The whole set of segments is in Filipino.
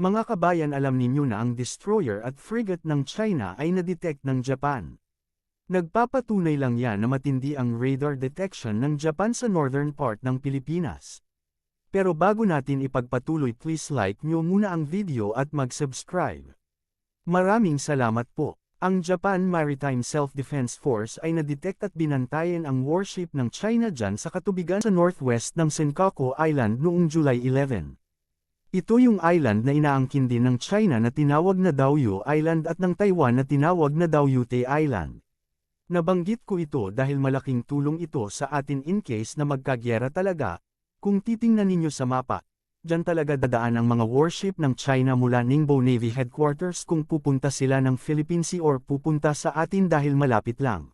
Mga kabayan alam ninyo na ang destroyer at frigate ng China ay na-detect ng Japan. Nagpapatunay lang yan na matindi ang radar detection ng Japan sa northern part ng Pilipinas. Pero bago natin ipagpatuloy please like nyo muna ang video at mag-subscribe. Maraming salamat po. Ang Japan Maritime Self-Defense Force ay na-detect at binantayan ang warship ng China dyan sa katubigan sa northwest ng Senkaku Island noong July 11. Ito yung island na inaangkin din ng China na tinawag na Daoyu Island at ng Taiwan na tinawag na Daoyute Island. Nabanggit ko ito dahil malaking tulong ito sa atin in case na magkagyera talaga, kung titingnan ninyo sa mapa, Diyan talaga dadaan ang mga warship ng China mula Ningbo Navy Headquarters kung pupunta sila ng Philippine Sea or pupunta sa atin dahil malapit lang.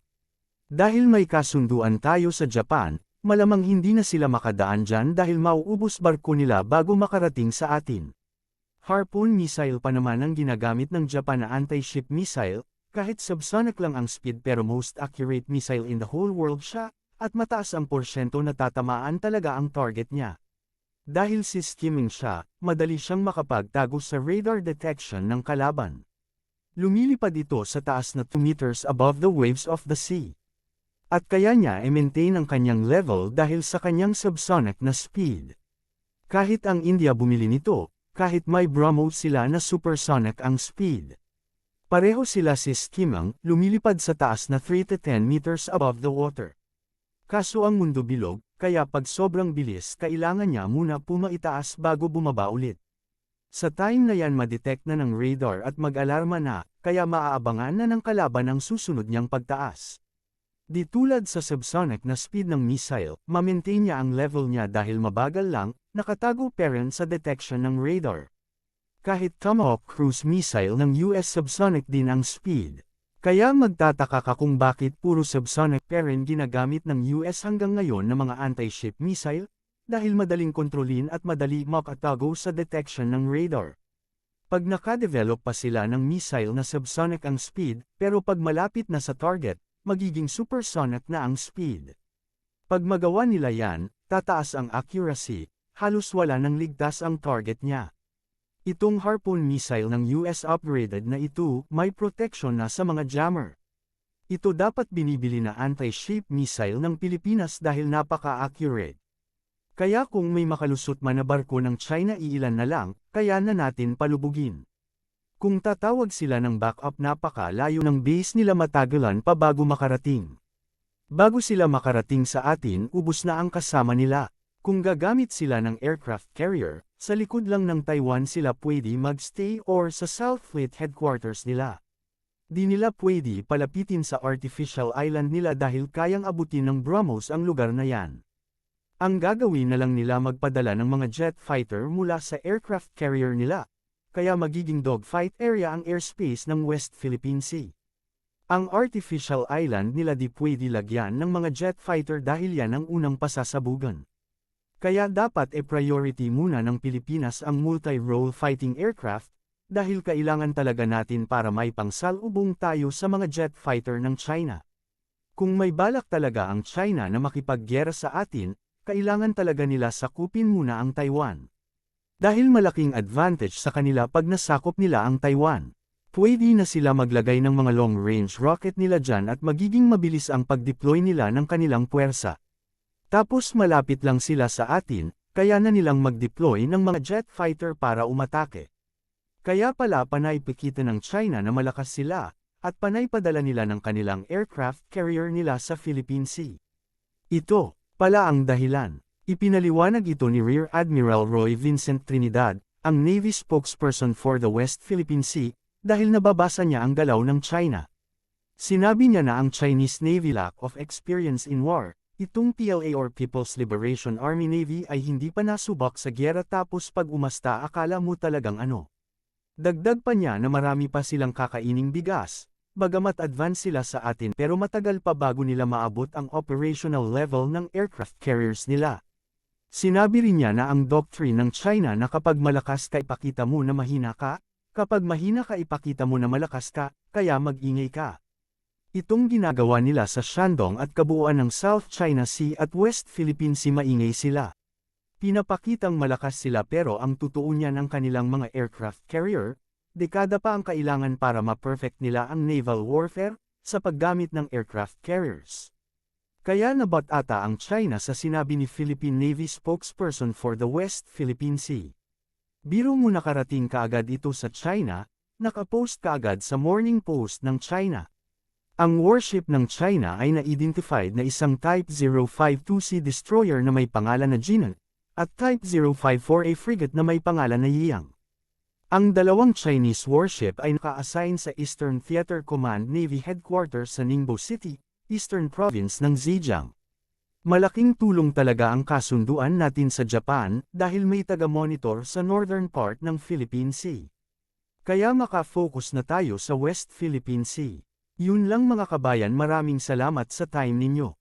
Dahil may kasunduan tayo sa Japan, malamang hindi na sila makadaan dyan dahil mauubos barko nila bago makarating sa atin. Harpoon missile pa naman ang ginagamit ng Japan na anti-ship missile, kahit subsonic lang ang speed pero most accurate missile in the whole world siya, at mataas ang porsyento na tatamaan talaga ang target niya. Dahil si skimming siya, madali siyang makapagtago sa radar detection ng kalaban. Lumilipad ito sa taas na 2 meters above the waves of the sea. At kaya niya i-maintain ang kanyang level dahil sa kanyang subsonic na speed. Kahit ang India bumili nito, kahit may BrahMos sila na supersonic ang speed. Pareho sila si skimming, lumilipad sa taas na 3 to 10 meters above the water. Kaso ang mundo bilog, kaya pag sobrang bilis kailangan niya muna pumaitaas bago bumaba ulit. Sa time na yan madetect na ng radar at mag-alarma na, kaya maaabangan na ng kalaban ang susunod niyang pagtaas. Di tulad sa subsonic na speed ng missile, ma-maintain niya ang level niya dahil mabagal lang, nakatago parent sa detection ng radar. Kahit Tomahawk cruise missile ng US subsonic din ang speed. Kaya magtataka ka kung bakit puro subsonic pa rin ginagamit ng US hanggang ngayon na mga anti-ship missile, dahil madaling kontrolin at madali makatago sa detection ng radar. Pag nakadevelop pa sila ng missile na subsonic ang speed, pero pag malapit na sa target, magiging supersonic na ang speed. Pag magawa nila yan, tataas ang accuracy, halos wala nang ligtas ang target niya. Itong Harpoon missile ng US upgraded na ito may protection na sa mga jammer. Ito dapat binibili na anti-ship missile ng Pilipinas dahil napaka-accurate. Kaya kung may makalusot man na barko ng China iilan na lang, kaya na natin palubugin. Kung tatawag sila ng backup napaka-layo ng base nila matagalan pa bago makarating. Bago sila makarating sa atin ubos na ang kasama nila. Kung gagamit sila ng aircraft carrier, sa likod lang ng Taiwan sila pwede magstay or sa South Fleet headquarters nila. Di nila pwede palapitin sa artificial island nila dahil kayang abutin ng BrahMos ang lugar na yan. Ang gagawin na lang nila magpadala ng mga jet fighter mula sa aircraft carrier nila, kaya magiging dogfight area ang airspace ng West Philippine Sea. Ang artificial island nila di pwede lagyan ng mga jet fighter dahil yan ang unang pasasabugan. Kaya dapat e-priority muna ng Pilipinas ang multi-role fighting aircraft, dahil kailangan talaga natin para may pangsalubong tayo sa mga jet fighter ng China. Kung may balak talaga ang China na makipaggera sa atin, kailangan talaga nila sakupin muna ang Taiwan. Dahil malaking advantage sa kanila pag nasakop nila ang Taiwan. Pwede na sila maglagay ng mga long-range rocket nila dyan at magiging mabilis ang pag-deploy nila ng kanilang puwersa. Tapos malapit lang sila sa atin, kaya na nilang mag-deploy ng mga jet fighter para umatake. Kaya pala panay pikita ng China na malakas sila, at panay padala nila ng kanilang aircraft carrier nila sa Philippine Sea. Ito, pala ang dahilan. Ipinaliwanag ito ni Rear Admiral Roy Vincent Trinidad, ang Navy spokesperson for the West Philippine Sea, dahil nababasa niya ang galaw ng China. Sinabi niya na ang Chinese Navy lack of experience in war, Itong PLA or People's Liberation Army Navy ay hindi pa nasubak sa gyera tapos pag umasta akala mo talagang ano. Dagdag pa niya na marami pa silang kakaining bigas, bagamat advance sila sa atin pero matagal pa bago nila maabot ang operational level ng aircraft carriers nila. Sinabi rin niya na ang doctrine ng China na kapag malakas ka ipakita mo na mahina ka, kapag mahina ka ipakita mo na malakas ka, kaya mag-ingay ka. Itong ginagawa nila sa Shandong at kabuuan ng South China Sea at West Philippine Sea maingay sila. Pinapakitang malakas sila pero ang totoo niyan ang kanilang mga aircraft carrier, dekada pa ang kailangan para ma-perfect nila ang naval warfare, sa paggamit ng aircraft carriers. Kaya nabat ata ang China sa sinabi ni Philippine Navy spokesperson for the West Philippine Sea. Biro mo nakarating kaagad ito sa China, nakapost kaagad sa Morning Post ng China. Ang warship ng China ay na-identified na isang Type 052C destroyer na may pangalan na Jinan, at Type 054A frigate na may pangalan na Yiyang. Ang dalawang Chinese warship ay naka-assign sa Eastern Theater Command Navy Headquarters sa Ningbo City, Eastern Province ng Zhejiang. Malaking tulong talaga ang kasunduan natin sa Japan dahil may taga-monitor sa northern part ng Philippine Sea. Kaya makafocus na tayo sa West Philippine Sea. Yun lang mga kabayan maraming salamat sa time ninyo.